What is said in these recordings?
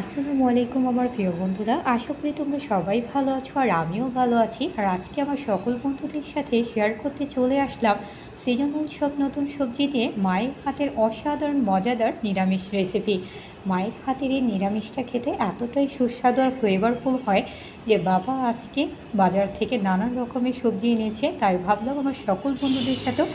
আসসালামু আলাইকুম আমার প্রিয় বন্ধুরা, আশা করি তোমরা সবাই ভালো আছো আর আমিও ভালো আছি। আর আজকে আমার সকল বন্ধুদের সাথে শেয়ার করতে চলে আসলাম সিজন উৎসব নতুন সবজি দিয়ে মায়ের হাতের অসাধারণ মজাদার নিরামিষ রেসিপি মায়ের হাতের এই নিরামিষটা খেতে এতটাই সুস্বাদু আর ফ্লেভারফুল হয় যে বাবা আজকে বাজার থেকে নানান রকমের সবজি এনেছে, তাই ভাবলাম আমার সকল বন্ধুদের সাথেও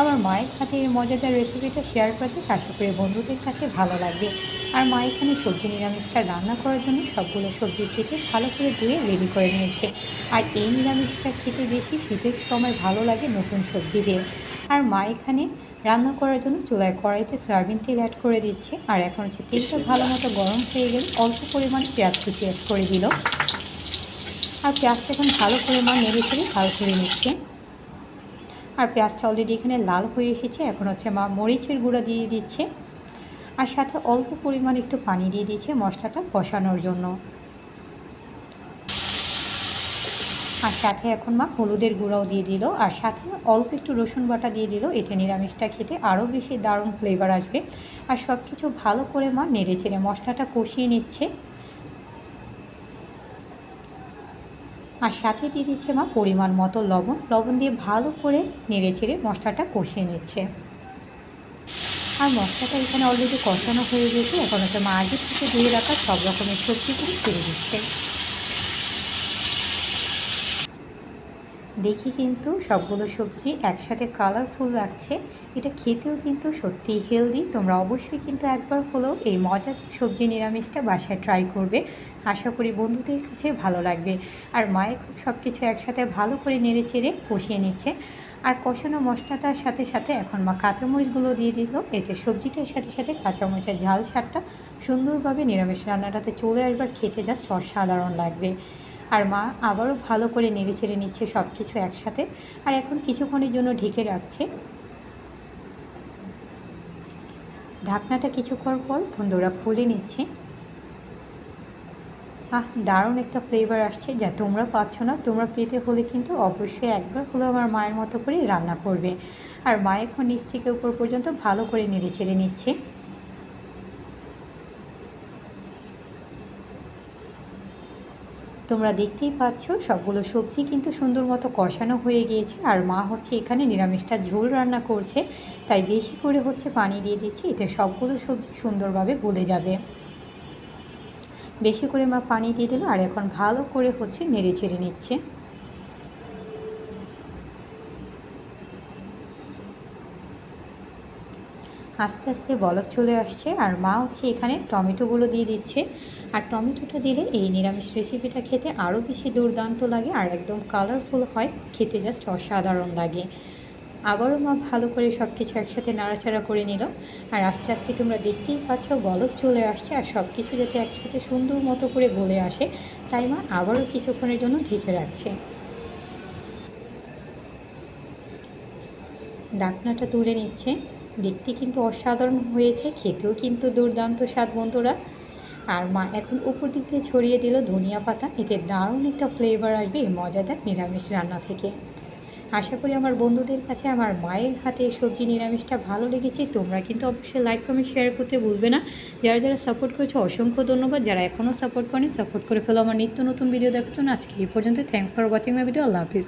আমার মায়ের হাতের মজাদার রেসিপিটা শেয়ার করা যাক। আশা করি বন্ধুদের কাছে ভালো লাগবে। আর মা এখানে সবজি নিরামিষটা রান্না করার জন্য সবগুলো সবজি কেটে ভালো করে ধুয়ে রেডি করে নিয়েছে। আর এই নিরামিষটা খেতে বেশি শীতের সময় ভালো লাগে নতুন সবজি দিয়ে। আর মা এখানে রান্না করার জন্য চুলায় কড়াইতে সয়াবিন তেল অ্যাড করে দিচ্ছে। আর এখন হচ্ছে তেলটা ভালো মতো গরম হয়ে গেলে অল্প পরিমাণ পেঁয়াজ কুচি অ্যাড করে দিল। আর পেঁয়াজটা এখন ভালো পরিমাণ নেড়ে চেড়ে ভালো করে নিচ্ছে। আর পেঁয়াজটা অলরেডি এখানে লাল হয়ে এসেছে। এখন হচ্ছে মা মরিচের গুঁড়া দিয়ে দিচ্ছে। আর সাথে অল্প পরিমাণ একটু পানি দিয়ে দিচ্ছে মশলাটা কষানোর জন্য। আর সাথে এখন মা হলুদের গুঁড়াও দিয়ে দিল। আর সাথে অল্প একটু রসুন বাটা দিয়ে দিল। এতে নিরামিষটা খেতে আরও বেশি দারুণ ফ্লেভার আসবে। আর সব কিছু ভালো করে মা নেড়ে চেড়ে মশলাটা কষিয়ে নিচ্ছে। আর সাথে দিয়ে দিচ্ছে মা পরিমাণ মতো লবণ। লবণ দিয়ে ভালো করে নেড়ে চেড়ে মশলাটা কষিয়ে নিচ্ছে। আর মশলাটা এখানে অলরেডি কষানো হয়ে গেছে। এখন হচ্ছে মা আগে থেকে ধুয়ে রাখা সব রকমের সবজিগুলো ছেড়ে দিচ্ছে। দেখি কিন্তু সবগুলো সবজি একসাথে কালারফুল লাগছে। এটা খেতেও কিন্তু সত্যিই হেলদি তোমরা অবশ্যই কিন্তু একবার হলেও এই মজাদার সবজি নিরামিষটা বাসায় ট্রাই করবে। আশা করি বন্ধুদের কাছে ভালো লাগবে। আর মায়ের খুব সব কিছু একসাথে ভালো করে নেড়ে চেড়ে কষিয়ে নিচ্ছে। আর কষানো মশলাটার সাথে সাথে এখন মা কাঁচামরিচগুলো দিয়ে দিল। এতে সবজিটার সাথে সাথে কাঁচামরিচের ঝাল স্বাদটা সুন্দরভাবে নিরামিষ রান্নাটাতে চলে আসবার খেতে জাস্ট অসাধারণ লাগবে। আর মা আবারও ভালো করে নেড়ে চেড়ে নিচ্ছে সব কিছু একসাথে আর এখন কিছুক্ষণের জন্য ঢেকে রাখছে। ঢাকনাটা কিছুক্ষণ পর বন্ধুরা খুলে নিচ্ছে। আহ, দারুণ একটা ফ্লেভার আসছে। যা তোমরা পাচ্ছ না, তোমরা পেতে হলে কিন্তু অবশ্যই একবার হলেও আমার মায়ের মতো করে রান্না করবে। আর মা এখন নিচ থেকে উপর পর্যন্ত ভালো করে নেড়ে চেড়ে নিচ্ছে। তোমরা দেখতেই পাচ্ছ, সবগুলো সবজি কিন্তু সুন্দর মতো কষানো হয়ে গিয়েছে আর মা হচ্ছে এখানে নিরামিষটা ঝোল রান্না করছে। তাই বেশি করে হচ্ছে পানি দিয়ে দিচ্ছে, এতে সবগুলো সবজি সুন্দরভাবে গলে যাবে। বেশি করে মা পানি দিয়ে দিল আর এখন ভালো করে হচ্ছে নেড়ে ছেড়ে নিচ্ছে। আস্তে আস্তে বলক চলে আসছে আর মা হচ্ছে এখানে টমেটোগুলো দিয়ে দিচ্ছে। আর টমেটোটা দিলে এই নিরামিষ রেসিপিটা খেতে আরও বেশি দুর্দান্ত লাগে আর একদম কালারফুল হয়, খেতে জাস্ট অসাধারণ লাগে। আবারও মা ভালো করে সব কিছু একসাথে নাড়াচাড়া করে নিল। আর আস্তে আস্তে তোমরা দেখতেই পাচ্ছ বলক চলে আসছে আর সব কিছু যাতে একসাথে সুন্দর মতো করে গলে আসে, তাই মা আবারও কিছুক্ষণের জন্য ঢেকে রাখছে। ডাকনাটা তুলে নিচ্ছে। দেখতে কিন্তু অসাধারণ হয়েছে, খেতেও কিন্তু দুর্দান্ত স্বাদ বন্ধুরা। আর মা এখন উপর দিক দিয়ে ছড়িয়ে দিল ধনিয়া পাতা, এতে দারুণ একটা ফ্লেভার আসবে এই মজাদার নিরামিষ রান্না থেকে। আশা করি আমার বন্ধুদের কাছে আমার মায়ের হাতে সবজি নিরামিষটা ভালো লেগেছে, তোমরা কিন্তু অবশ্যই লাইক কমেন্ট শেয়ার করতে ভুলবে না। যারা যারা সাপোর্ট করেছ অসংখ্য ধন্যবাদ, যারা এখনও সাপোর্ট করেনি সাপোর্ট করে ফেলো। আমার নিত্য নতুন ভিডিও দেখার জন্য আজকে এই পর্যন্ত thanks for watching my video Allah Hafiz.